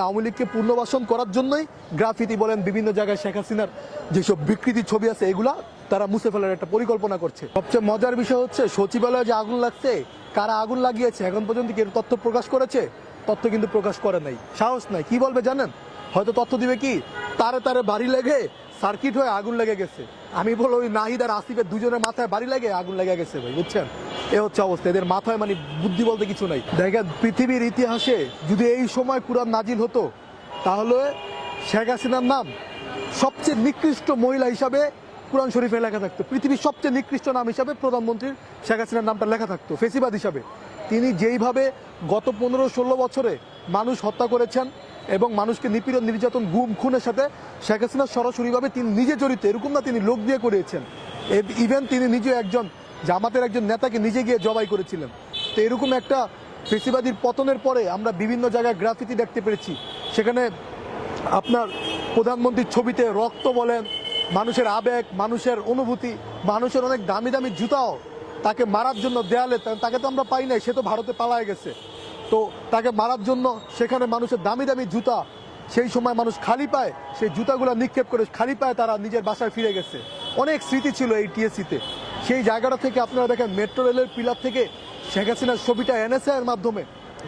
আওয়ামী লীগকে পুনর্বাসন করার জন্যই গ্রাফিতি বলেন বিভিন্ন জায়গায় শেখ হাসিনার যেসব বিকৃতি ছবি আছে, এগুলা তারা মুছে ফেলার একটা পরিকল্পনা করছে। সবচেয়ে মজার বিষয় হচ্ছে, সচিবালয়ে যে আগুন লাগছে, কারা আগুন লাগিয়েছে, এখন পর্যন্ত কি তথ্য প্রকাশ করেছে? তথ্য কিন্তু প্রকাশ করে নাই। সাহস নাই। কি বলবে জানেন? হয়তো তথ্য দিবে কি? তারে তারে বাড়ি লেগে সার্কিট হয়ে আগুন লেগে গেছে। আমি বলো ওই নাহিদ আর আসিফের দুজনের মাথায় বাড়ি লেগে আগুন লেগে গেছে ভাই, বুঝছেন? এ হচ্ছে অবস্থা। এদের মাথায় মানে বুদ্ধি বলতে কিছু নাই। দেখেন, পৃথিবীর ইতিহাসে যদি এই সময় কুরআন নাজিল হতো, তাহলে শেখ হাসিনার নাম সবচেয়ে নিকৃষ্ট মহিলা হিসাবে কোরআন শরীফে লেখা থাকতো। পৃথিবীর সবচেয়ে নিকৃষ্ট নাম হিসাবে প্রধানমন্ত্রীর শেখ হাসিনার নামটা লেখা থাকতো, ফেসিবাদ হিসাবে। তিনি যেইভাবে গত পনেরো ষোলো বছরে মানুষ হত্যা করেছেন এবং মানুষকে নিপীড়ন, নির্যাতন, গুম, খুনের সাথে শেখ হাসিনা সরাসরিভাবে তিনি নিজে জড়িত, এরকম না তিনি লোক দিয়ে করিয়েছেন। ইভেন তিনি নিজে একজন জামাতের একজন নেতাকে নিজে গিয়ে জবাই করেছিলেন। তো এরকম একটা ফেসিবাদীর পতনের পরে আমরা বিভিন্ন জায়গায় গ্রাফিতি দেখতে পেরেছি। সেখানে আপনার প্রধানমন্ত্রীর ছবিতে রক্ত বলেন, মানুষের আবেগ, মানুষের অনুভূতি, মানুষের অনেক দামি দামি জুতাও তাকে মারার জন্য দেয়ালে, তাকে তো আমরা পাই নাই, সে তো ভারতে পালায় গেছে। তো তাকে মারার জন্য সেখানে মানুষের দামি দামি জুতা, সেই সময় মানুষ খালি পায়, সেই জুতাগুলো নিক্ষেপ করে খালি পায়, তারা নিজের বাসায় ফিরে গেছে। অনেক স্মৃতি ছিল এই টিএসসিতে সেই জায়গাটা থেকে আপনারা দেখেন, মেট্রো রেলের পিলার থেকে শেখ হাসিনার ছবিটা এনএসআই এর মাধ্যমে,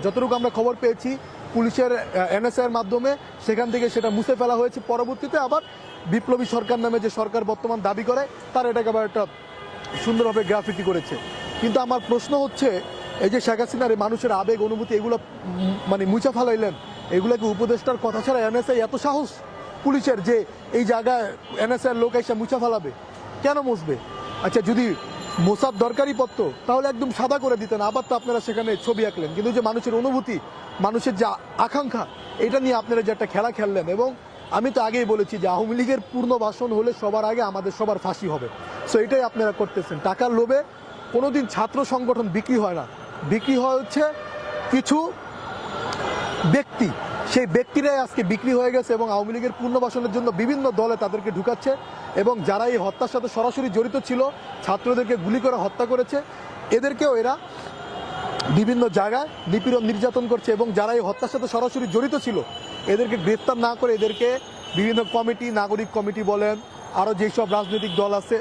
যতটুকু আমরা খবর পেয়েছি, পুলিশের এনএসআই এর মাধ্যমে, সেখান থেকে সেটা মুছে ফেলা হয়েছে। পরবর্তীতে আবার বিপ্লবী সরকার নামে যে সরকার বর্তমান দাবি করে, তার এটাকে আবার একটা সুন্দরভাবে গ্রাফিটি করেছে। কিন্তু আমার প্রশ্ন হচ্ছে, এই যে শেখ হাসিনার মানুষের আবেগ, অনুভূতি, এগুলো মানে মুছা ফেলাইলেন, এগুলোকে উপদেষ্টার কথা ছাড়া এনএসআই এত সাহস? পুলিশের যে এই জায়গায় এনএসআই লোক এসে মুছা ফেলাবে, কেন মুছবে? আচ্ছা যদি মোসাদ দরকারি পড়তো, তাহলে একদম সাদা করে দিতেন। আবার তো আপনারা সেখানে ছবি আঁকলেন। কিন্তু যে মানুষের অনুভূতি, মানুষের যে আকাঙ্ক্ষা, এটা নিয়ে আপনারা যে একটা খেলা খেললেন, এবং আমি তো আগেই বলেছি যে আওয়ামী লীগের পূর্ণ ভাষণ হলে সবার আগে আমাদের সবার ফাঁসি হবে। সো এটাই আপনারা করতেছেন। টাকার লোভে কোনোদিন ছাত্র সংগঠন বিক্রি হয় না। বিক্রি হয় হচ্ছে কিছু ব্যক্তি সেই ব্যক্তিরাই আজকে বিক্রি হয়ে গেছে এবং আওয়ামী লীগের পুনর্বাসনের জন্য বিভিন্ন দলে তাদেরকে ঢুকাচ্ছে এবং যারা এই হত্যার সাথে সরাসরি জড়িত ছিল, ছাত্রদেরকে গুলি করে হত্যা করেছে। এদেরকেও এরা বিভিন্ন জায়গায় নিপীড়ন নির্যাতন করছে এবং যারা এই হত্যার সাথে সরাসরি জড়িত ছিল, এদেরকে গ্রেফতার না করে এদেরকে বিভিন্ন কমিটি, নাগরিক কমিটি বলেন আরও যেসব রাজনৈতিক দল আছে,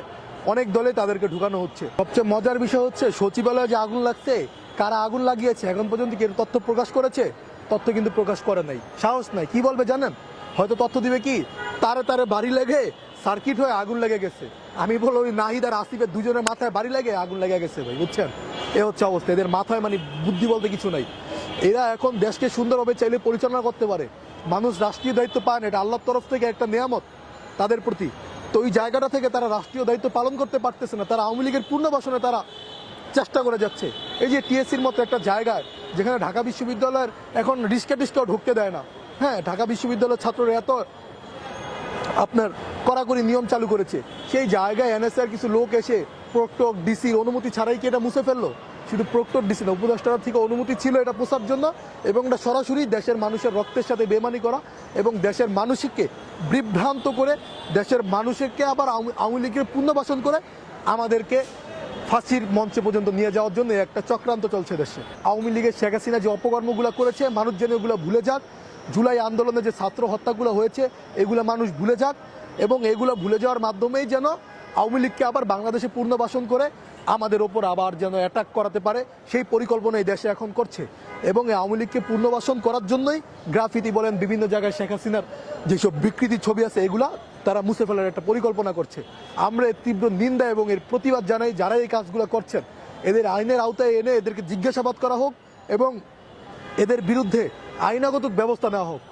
অনেক দলে তাদেরকে ঢুকানো হচ্ছে। সবচেয়ে মজার বিষয় হচ্ছে, সচিবালয়ে যে আগুন লাগছে, কারা আগুন লাগিয়েছে? এখন পর্যন্ত কেউ তথ্য প্রকাশ করেছে? তথ্য কিন্তু প্রকাশ করে নাই। সাহস নাই। কি বলবে জানেন? হয়তো তথ্য দিবে কি? তারে তারে বাড়ি লেগে সার্কিট হয়ে আগুন লেগে গেছে। আমি বলো ওই নাহিদ আর আসিফের দুজনের মাথায় বাড়ি লেগে আগুন লেগে গেছে ভাই, বুঝছেন? এ হচ্ছে অবস্থা। এদের মাথায় মানে বুদ্ধি বলতে কিছু নাই। এরা এখন দেশকে সুন্দরভাবে চাইলে পরিচালনা করতে পারে। মানুষ রাষ্ট্রীয় দায়িত্ব পায় না। এটা আল্লাহর তরফ থেকে একটা নিয়ামত তাদের প্রতি। তো ওই জায়গাটা থেকে তারা রাষ্ট্রীয় দায়িত্ব পালন করতে পারতেছে না। তারা আওয়ামী লীগের পূর্ণবাসনে তারা চেষ্টা করে যাচ্ছে। এই যে টিএসসির মতো একটা জায়গায় যেখানে ঢাকা বিশ্ববিদ্যালয়ের এখন রিস্কা টিস্কাও ঢুকতে দেয় না। হ্যাঁ ঢাকা বিশ্ববিদ্যালয়ের ছাত্ররা এত আপনার কড়াকড়ি নিয়ম চালু করেছে। সেই জায়গায় এনএসআর কিছু লোক এসে প্রক্টক ডিসির অনুমতি ছাড়াই কি এটা মুছে ফেলল? শুধু প্রক্টর ডিসি না, উপদেষ্টার থেকে অনুমতি ছিল এটা পোষার জন্য এবং এটা সরাসরি দেশের মানুষের রক্তের সাথে বেমানি করা এবং দেশের মানুষকে বিভ্রান্ত করে, দেশের মানুষকে আবার আওয়ামী- লীগের পুনর্বাসন করে আমাদেরকে ফাঁসির মঞ্চে পর্যন্ত নিয়ে যাওয়ার জন্য একটা চক্রান্ত চলছে দেশে। আওয়ামী লীগের শেখ হাসিনা যে অপকর্মগুলো করেছে মানুষ যেন এগুলো ভুলে যাক, জুলাই আন্দোলনে যে ছাত্র হত্যাগুলো হয়েছে, এগুলো মানুষ ভুলে যাক এবং এগুলো ভুলে যাওয়ার মাধ্যমেই যেন আওয়ামী লীগকে আবার বাংলাদেশে পুনর্বাসন করে আমাদের ওপর আবার যেন অ্যাটাক করাতে পারে, সেই পরিকল্পনা এই দেশে এখন করছে। এবং এই আওয়ামী লীগকে পুনর্বাসন করার জন্যই গ্রাফিতি বলেন বিভিন্ন জায়গায় শেখ হাসিনার যেসব বিকৃতি ছবি আছে, এগুলা তারা মুছে ফেলার একটা পরিকল্পনা করছে। আমরা এর তীব্র নিন্দা এবং এর প্রতিবাদ জানাই যারা এই কাজগুলো করছেন। এদের আইনের আওতায় এনে এদেরকে জিজ্ঞাসাবাদ করা হোক এবং এদের বিরুদ্ধে আইনাগত ব্যবস্থা নেওয়া হোক।